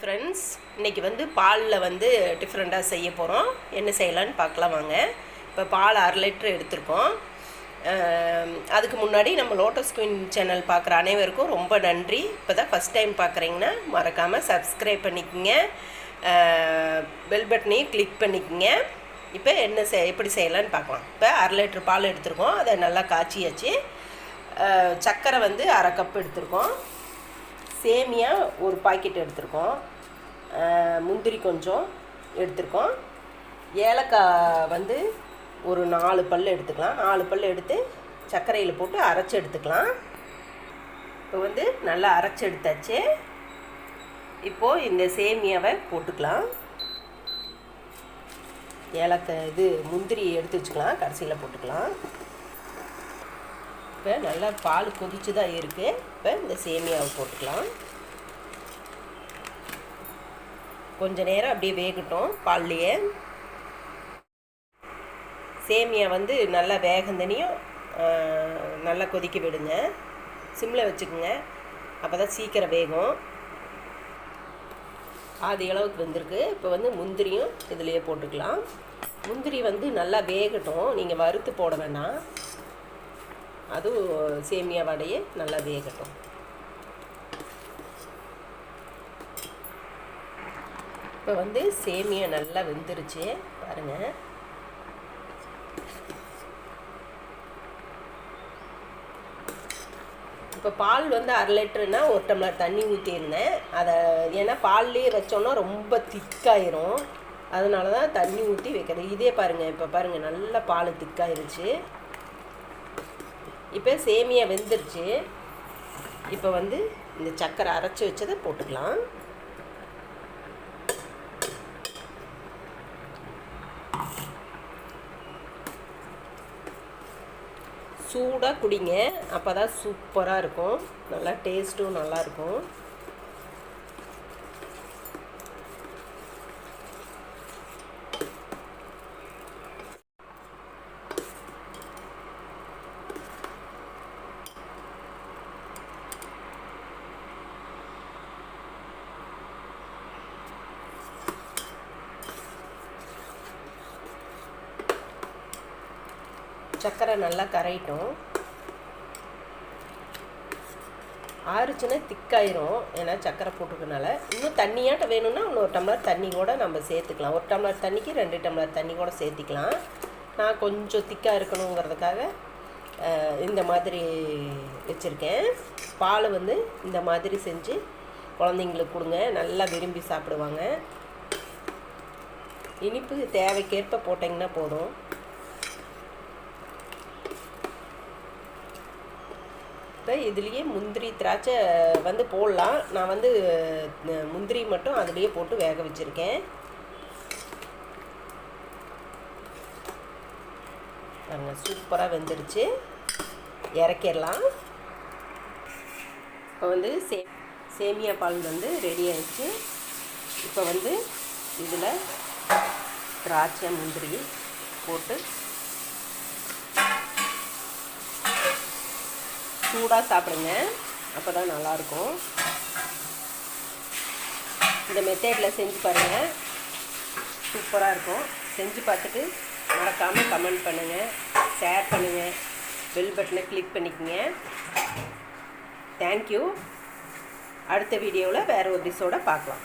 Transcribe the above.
Friends இன்றைக்கி வந்து பாலில் வந்து டிஃப்ரெண்ட்டாக செய்ய போகிறோம் என்ன செய்யலான்னு பார்க்கலாம் வாங்க. இப்போ பால் அரை லிட்டர் எடுத்திருக்கோம். அதுக்கு முன்னாடி நம்ம லோட்டஸ் குயின் சேனல் பார்க்குற அனைவருக்கும் ரொம்ப நன்றி. இப்போ தான் ஃபஸ்ட் டைம் பார்க்குறீங்கன்னா மறக்காமல் சப்ஸ்கிரைப் பண்ணிக்கோங்க. பெல் பட்டனையும் கிளிக் பண்ணிக்கோங்க. இப்போ என்ன செய் எப்படி செய்யலான்னு பார்க்கலாம். இப்போ அரை லிட்டர் பால் எடுத்திருக்கோம். அதை நல்லா காய்ச்சியாச்சு. சர்க்கரை வந்து அரை கப் எடுத்திருக்கோம். சேமியா ஒரு பாக்கெட் எடுத்திருக்கோம். முந்திரி கொஞ்சம் எடுத்திருக்கோம். ஏலக்காய் வந்து ஒரு நாலு பல் எடுத்துக்கலாம். நாலு பல் எடுத்து சர்க்கரையில் போட்டு அரைச்சி எடுத்துக்கலாம். இப்போ வந்து நல்லா அரைச்சி எடுத்தாச்சு. இப்போது இந்த சேமியாவை போட்டுக்கலாம். ஏலக்காய் இது முந்திரி எடுத்து வச்சுக்கலாம். கடைசியில் போட்டுக்கலாம். இப்போ நல்லா பால் கொதிச்சு தான் இருக்குது இப்போ இந்த சேமியாவை போட்டுக்கலாம். கொஞ்ச நேரம் அப்படியே வேகட்டும் பால்லையே. சேமியா வந்து நல்லா வேகந்தனையும் நல்லா கொதிக்க விடுங்க. சிம்மில் வச்சுக்கோங்க. அப்போ தான் சீக்கிரம் வேகும். ஆதி அளவுக்கு வந்திருக்கு. இப்போ வந்து முந்திரியும் இதுலேயே போட்டுக்கலாம். முந்திரி வந்து நல்லா வேகட்டும். நீங்கள் வறுத்து போட வேண்டாம் அதுவும் சேமியா வடையே நல்லா வேகட்டும் இப்போ வந்து சேமியா நல்லா வெந்துருச்சு பாருங்கள் இப்போ பால் வந்து அரை லிட்டருனா ஒரு டம்ளர் தண்ணி ஊற்றியிருந்தேன் அதை ஏன்னா பால்லேயே வச்சோன்னா ரொம்ப திக்காயிரும். அதனால தான் தண்ணி ஊற்றி வைக்கிறது. இதே பாருங்கள் இப்போ பாருங்கள் நல்லா பால் திக்காயிருச்சு. இப்போ சேமியா வெந்துருச்சு. இப்போ வந்து இந்த சக்கரை அரைச்சி வச்சதை போட்டுக்கலாம். சூடாக குடிங்க. அப்போ தான் சூப்பராக இருக்கும். நல்லா டேஸ்ட்டும் நல்லாயிருக்கும் சர்க்கரை நல்லா கரையிட்டும். ஆறுச்சுன்னா திக்காயிரும் ஏன்னா சர்க்கரை போட்டுக்கனால இன்னும் தண்ணியாட்ட வேணும்னா இன்னொரு டம்ளர் தண்ணி கூட நம்ம சேர்த்துக்கலாம். ஒரு டம்ளர் தண்ணிக்கு ரெண்டு டம்ளர் தண்ணி கூட சேர்த்திக்கலாம். நான் கொஞ்சம் திக்காக இருக்கணுங்கிறதுக்காக இந்த மாதிரி வச்சுருக்கேன். பால் வந்து இந்த மாதிரி செஞ்சு குழந்தைங்களுக்கு கொடுங்க. நல்லா விரும்பி சாப்பிடுவாங்க. இனிப்பு தேவைக்கேற்ப போட்டிங்கன்னா போதும். இப்போ இதுலேயே முந்திரி திராட்சை வந்து போடலாம். நான் வந்து முந்திரி மட்டும் அதுலேயே போட்டு வேக வச்சுருக்கேன். பாருங்க சூப்பராக வெந்துருச்சு. இறக்கிடலாம். இப்போ வந்து சே சேமியா பால் வந்து ரெடி ஆயிடுச்சு. இப்போ வந்து இதில் திராட்சை முந்திரி போட்டு சூடாக சாப்பிடுங்க. அப்போ தான் நல்லாயிருக்கும். இந்த மெத்தேடில் செஞ்சு பாருங்கள் சூப்பராக இருக்கும். செஞ்சு பார்த்துட்டு மறக்காமல் கமெண்ட் பண்ணுங்கள் ஷேர் பண்ணுங்கள் பெல் பட்டனை கிளிக் பண்ணிக்கோங்க. தேங்க்யூ அடுத்த வீடியோவில் வேறு ஒரு டிஷ்ஷோட பார்க்கலாம்.